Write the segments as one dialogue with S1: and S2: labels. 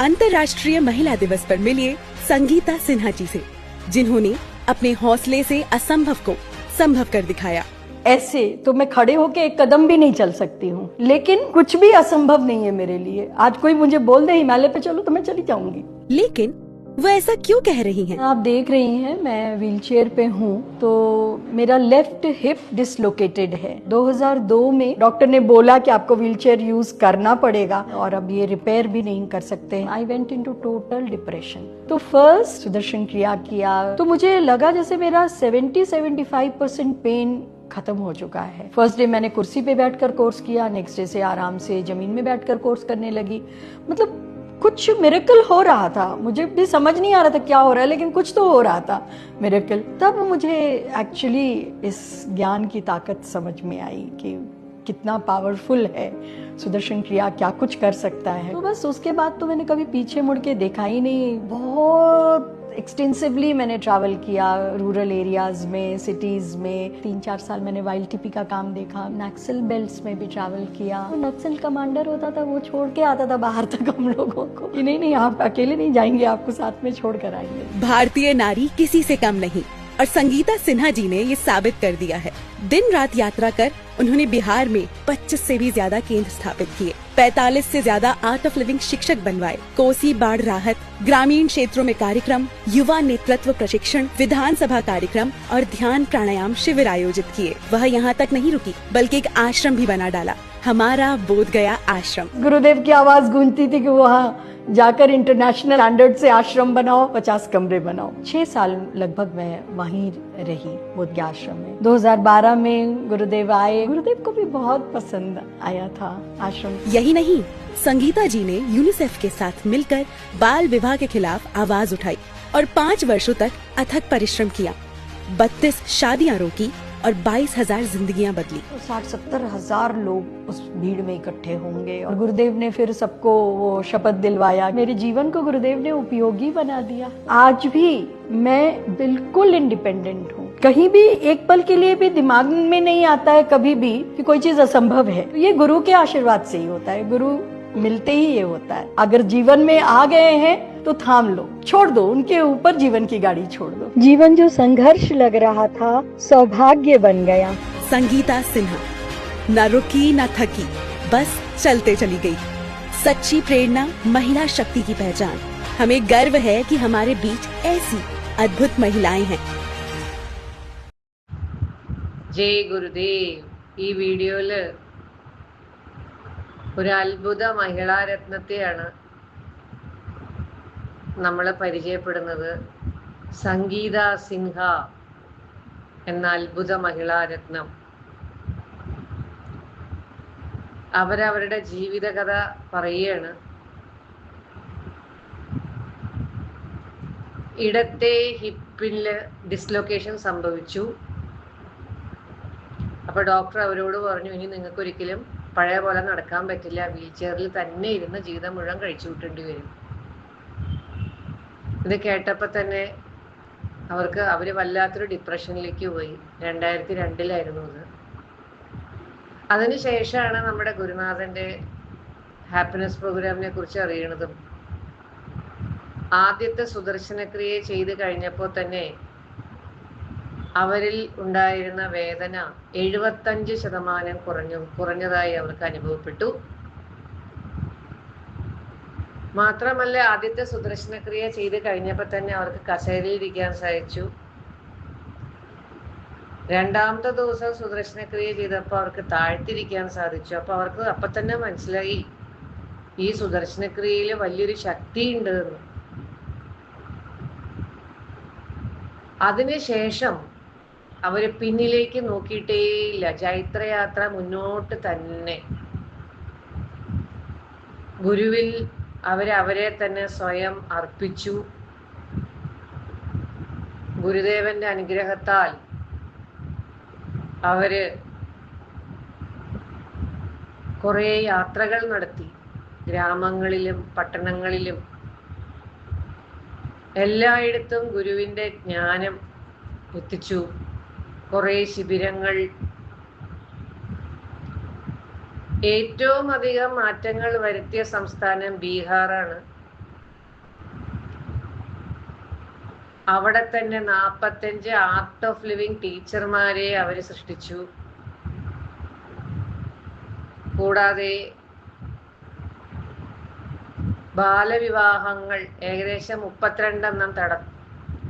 S1: अंतर्राष्ट्रीय महिला दिवस पर मिलिए संगीता सिन्हा जी से जिन्होंने अपने हौसले से असंभव को संभव कर दिखाया।
S2: ऐसे तो मैं खड़े होके एक कदम भी नहीं चल सकती हूँ लेकिन कुछ भी असंभव नहीं है मेरे लिए। आज कोई मुझे बोल दे हिमालय पे चलो तो मैं चली जाऊँगी।
S1: लेकिन वो ऐसा क्यों कह रही हैं?
S2: आप देख रही हैं, मैं व्हीलचेयर पे हूँ तो मेरा लेफ़्ट हिप डिसलोकेटेड है। 2002 में डॉक्टर ने बोला कि आपको व्हीलचेयर यूज़ करना पड़ेगा, और अब ये रिपेयर भी नहीं कर सकते I went into total depression तो फ़र्स्ट सुदर्शन क्रिया किया तो मुझे लगा जैसे मेरा 70 75 परसेंट पेन खत्म हो चुका है। फ़र्स्ट डे मैंने कुर्सी पे बैठकर कोर्स किया नेक्स्ट डे से आराम से ज़मीन में बैठकर कोर्स करने लगी। मतलब कुछ मेरेकल हो रहा था। मुझे भी समझ नहीं आ रहा था क्या हो रहा है, लेकिन कुछ तो हो रहा था मेरेकल तब मुझे एक्चुअली इस ज्ञान की ताकत समझ में आई कि कितना पावरफुल है। सुदर्शन क्रिया क्या कुछ कर सकता है। तो बस उसके बाद तो मैंने कभी पीछे मुड़ के देखा ही नहीं। बहुत एक्सटेंसिवली मैंने ट्रैवल किया रूरल एरियाज़ में सिटीज़ में। तीन चार साल मैंने वाइल्ड टीपी का काम देखा नक्सल बेल्ट्स में भी ट्रैवल किया। नक्सल कमांडर होता था, वो छोड़ के आता था बाहर तक हम लोगों को। कि नहीं नहीं, आप अकेले नहीं जाएँगे, आपको साथ में छोड़ कर आएँगे।
S1: भारतीय नारी किसी से कम नहीं, और संगीता सिन्हा जी ने ये साबित कर दिया है। दिन रात यात्रा कर, उन्होंने बिहार में 25 से भी ज़्यादा केंद्र स्थापित किए। 45 से ज़्यादा आर्ट ऑफ़ लिविंग शिक्षक बनवाए। कोसी बाढ़ राहत, ग्रामीण क्षेत्रों में कार्यक्रम, युवा नेतृत्व प्रशिक्षण, विधानसभा कार्यक्रम और ध्यान प्राणायाम शिविर आयोजित किए। वह यहाँ तक नहीं रुकी, बल्कि एक आश्रम भी बना डाला। हमारा बोध गया आश्रम।
S2: गुरुदेव की आवाज़ गूंजती थी कि वहाँ जाकर इंटरनेशनल स्टैंडर्ड से आश्रम बनाओ पचास कमरे बनाओ। छह साल लगभग मैं वहीं रही बोध आश्रम में 2012 में गुरुदेव आए। गुरुदेव को भी बहुत पसंद आया था आश्रम।
S1: यही नहीं संगीता जी ने यूनिसेफ के साथ मिलकर बाल विवाह के खिलाफ आवाज़ उठाई और पाँच वर्षों तक अथक परिश्रम किया। बत्तीस शादियाँ रोकी और बाईस हज़ार जिंदगियाँ बदली।
S2: तो साठ सत्तर हज़ार लोग उस भीड़ में इकट्ठे होंगे और गुरुदेव ने फिर सबको वो शपथ दिलवाया। मेरे जीवन को गुरुदेव ने उपयोगी बना दिया। आज भी मैं बिल्कुल इंडिपेंडेंट हूँ। कहीं भी एक पल के लिए भी दिमाग में नहीं आता है कभी भी कि कोई चीज़ असंभव है। ये गुरु के आशीर्वाद से ही होता है। गुरु मिलते ही ये होता है। अगर जीवन में आ गए हैं तो थाम लो छोड़ दो उनके ऊपर जीवन की गाड़ी छोड़ दो जीवन जो संघर्ष लग रहा था सौभाग्य बन गया
S1: संगीता सिन्हा न रुकी न थकी बस चलते चली गई सच्ची प्रेरणा महिला शक्ति की पहचान हमें गर्व है कि हमारे बीच ऐसी अद्भुत महिलाएं हैं
S3: ജയ് ഗുരുദേവ് ഈ വീഡിയോയിൽ ഒരു അത്ഭുത മഹിളാരത്നത്തെയാണ് നമ്മൾ പരിചയപ്പെടുന്നത് സംഗീത സിൻഹ എന്ന അത്ഭുത മഹിളാരത്നം അവരവരുടെ ജീവിതകഥ പറയുകയാണ്. ഇടത്തെ ഹിപ്പിൽ ഡിസ്ലൊക്കേഷൻ സംഭവിച്ചു. അപ്പൊ ഡോക്ടർ അവരോട് പറഞ്ഞു ഇനി നിങ്ങൾക്ക് ഒരിക്കലും പഴയ പോലെ നടക്കാൻ പറ്റില്ല. വീൽ ചെയറിൽ തന്നെ ഇരുന്ന് ജീവിതം മുഴുവൻ കഴിച്ചു വിട്ടേണ്ടി വരും. ഇത് കേട്ടപ്പോൾ തന്നെ അവർക്ക് അവർ വല്ലാത്തൊരു ഡിപ്രഷനിലേക്ക് പോയി. രണ്ടായിരത്തി രണ്ടിലായിരുന്നു അത് അതിനുശേഷമാണ് നമ്മുടെ ഗുരുനാഥന്റെ ഹാപ്പിനെസ് പ്രോഗ്രാമിനെ കുറിച്ച് അറിയണതും ആദ്യത്തെ സുദർശനക്രിയ ചെയ്ത് കഴിഞ്ഞപ്പോൾ തന്നെ അവരിൽ ഉണ്ടായിരുന്ന വേദന എഴുപത്തഞ്ച് ശതമാനം കുറഞ്ഞു കുറഞ്ഞതായി അവർക്ക് അനുഭവപ്പെട്ടു. മാത്രമല്ല ആദ്യത്തെ സുദർശനക്രിയ ചെയ്ത് കഴിഞ്ഞപ്പോൾ തന്നെ അവർക്ക് കസേരയിൽ ഇരിക്കാൻ സാധിച്ചു. രണ്ടാമത്തെ ദിവസം സുദർശനക്രിയ ചെയ്തപ്പോൾ അവർക്ക് താഴ്ത്തിരിക്കാൻ സാധിച്ചു. അപ്പൊ അവർക്ക് അപ്പൊ തന്നെ മനസ്സിലായി ഈ സുദർശനക്രിയയിൽ വലിയൊരു ശക്തി ഉണ്ട് അതിനുശേഷം അവർ പിന്നിലേക്ക് നോക്കിയിട്ടേയില്ല ജൈത്രയാത്ര മുന്നോട്ട് തന്നെ. ഗുരുവിൽ അവർ അവരെ തന്നെ സ്വയം അർപ്പിച്ചു. ഗുരുദേവന്റെ അനുഗ്രഹത്താൽ അവർ കുറേ യാത്രകൾ നടത്തി. ഗ്രാമങ്ങളിലും പട്ടണങ്ങളിലും. എല്ലായിടത്തും ഗുരുവിന്റെ ജ്ഞാനം എത്തിച്ചു. കുറേ ശിബിരങ്ങൾ ഏറ്റവും അധികം മാറ്റങ്ങൾ വരുത്തിയ സംസ്ഥാനം ബീഹാറാണ്. അവിടെ തന്നെ നാൽപ്പത്തഞ്ച് ആർട്ട് ഓഫ് ലിവിംഗ് ടീച്ചർമാരെ അവർ സൃഷ്ടിച്ചു. കൂടാതെ ബാലവിവാഹങ്ങൾ ഏകദേശം മുപ്പത്തിരണ്ടെണ്ണം തട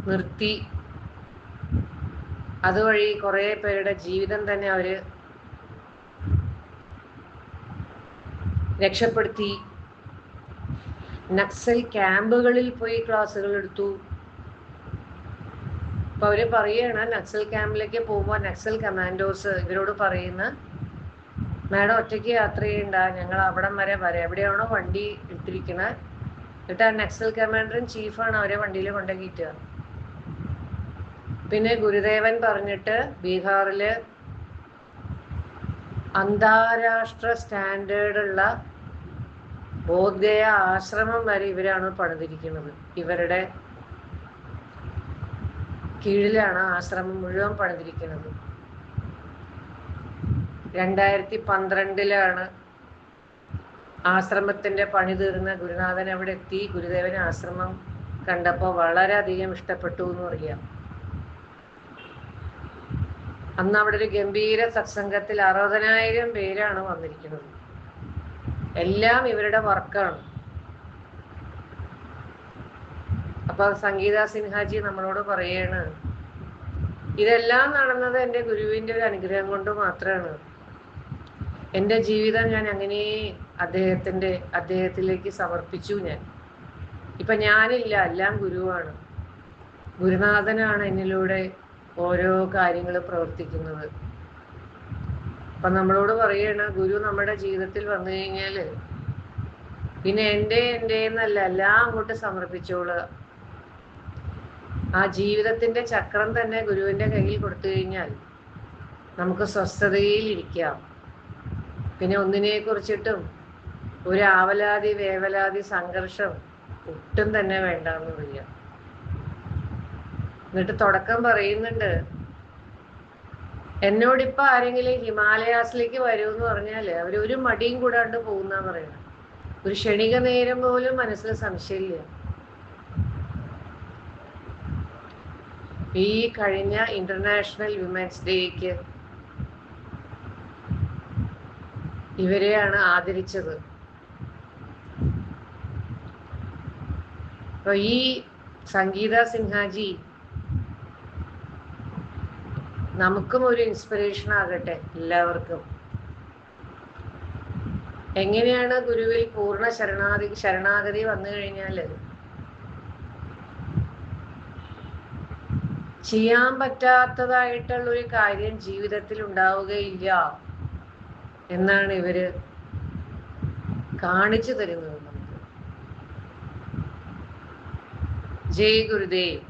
S3: നിർത്തി. അതുവഴി കുറേ പേരുടെ ജീവിതം തന്നെ അവർ രക്ഷപ്പെടുത്തി. നക്സൽ ക്യാമ്പുകളിൽ പോയി ക്ലാസ്സുകൾ എടുത്തു. അപ്പൊ അവർ പറയാണ് നക്സൽ ക്യാമ്പിലേക്ക് പോകുമ്പോൾ നക്സൽ കമാൻഡോസ് ഇവരോട് പറയുന്ന മാഡം ഒറ്റയ്ക്ക് യാത്ര ചെയ്യണ്ട. ഞങ്ങൾ അവിടം വരെ വരെ. എവിടെയാണോ വണ്ടി ഇട്ടിരിക്കണേ എന്നിട്ട് ആ നക്സൽ കമാൻഡറും ചീഫാണ് അവരെ വണ്ടിയിൽ കൊണ്ടുപോയിട്ട് പിന്നെ ഗുരുദേവൻ പറഞ്ഞിട്ട് ബീഹാറിൽ അന്താരാഷ്ട്ര സ്റ്റാൻഡേർഡുള്ള ബോധ്യ ആശ്രമം വരെ ഇവരാണ് പണിതിരിക്കുന്നത്. ഇവരുടെ കീഴിലാണ് ആശ്രമം മുഴുവൻ പണിതിരിക്കുന്നത്. രണ്ടായിരത്തി പന്ത്രണ്ടിലാണ് ആശ്രമത്തിന്റെ പണി തീർന്ന ഗുരുനാഥൻ അവിടെ എത്തി. ഗുരുദേവൻ ആശ്രമം കണ്ടപ്പോൾ വളരെയധികം ഇഷ്ടപ്പെട്ടു എന്ന് പറയാം. അന്ന് അവിടെ ഒരു ഗംഭീര സത്സംഗത്തിൽ അറുപതിനായിരം പേരാണ് വന്നിരിക്കുന്നത്. എല്ലാം ഇവരുടെ വർക്കാണ്. അപ്പൊ സംഗീത സിൻഹാജി നമ്മളോട് പറയാണ് ഇതെല്ലാം നടന്നത് എന്റെ ഗുരുവിന്റെ ഒരു അനുഗ്രഹം കൊണ്ട് മാത്രമാണ് എന്റെ ജീവിതം ഞാൻ അങ്ങനെ അദ്ദേഹത്തിന്റെ അദ്ദേഹത്തിലേക്ക് സമർപ്പിച്ചു ഞാൻ. ഇപ്പൊ ഞാനില്ല എല്ലാം ഗുരുവാണ്. ഗുരുനാഥനാണ് എന്നിലൂടെ ഓരോ കാര്യങ്ങൾ പ്രവർത്തിക്കുന്നത്. അപ്പൊ നമ്മളോട് പറയണ ഗുരു നമ്മുടെ ജീവിതത്തിൽ വന്നു കഴിഞ്ഞാൽ പിന്നെ എന്റെ എന്റെ എന്നല്ല എല്ലാം അങ്ങോട്ട് സമർപ്പിച്ചോളുക ആ ജീവിതത്തിന്റെ ചക്രം തന്നെ ഗുരുവിന്റെ കയ്യിൽ കൊടുത്തു കഴിഞ്ഞാൽ നമുക്ക് സ്വസ്ഥതയിൽ ഇരിക്കാം. പിന്നെ ഒന്നിനെ കുറിച്ചിട്ടും ഒരു ആവലാതി വേവലാതി സംഘർഷം ഒട്ടും തന്നെ വേണ്ടാന്ന് പറയാം എന്നിട്ട് തുടക്കം പറയുന്നുണ്ട്. എന്നോടിപ്പോ ആരെങ്കിലും ഹിമാലയാസിലേക്ക് വരൂ എന്ന് പറഞ്ഞാൽ അവർ ഒരു മടിയും കൂടാണ്ട് പോകുന്ന പറയണം ഒരു ക്ഷണിക നേരം പോലും മനസ്സിൽ സംശയമില്ല. ഈ കഴിഞ്ഞ ഇന്റർനാഷണൽ വിമൻസ് ഡേക്ക് ഇവരെയാണ് ആദരിച്ചത്. അപ്പൊ ഈ സംഗീത സിൻഹാജി നമുക്കും ഒരു ഇൻസ്പിറേഷൻ ആകട്ടെ എല്ലാവർക്കും. എങ്ങനെയാണ് ഗുരുവിൽ പൂർണ ശരണാഗതി ശരണാഗതി വന്നു കഴിഞ്ഞാൽ ചെയ്യാൻ പറ്റാത്തതായിട്ടുള്ള ഒരു കാര്യം ജീവിതത്തിൽ ഉണ്ടാവുകയില്ല എന്നാണ് ഇവർ കാണിച്ചു തരുന്നത്. നമുക്ക് ജയ് ഗുരുദേവ്.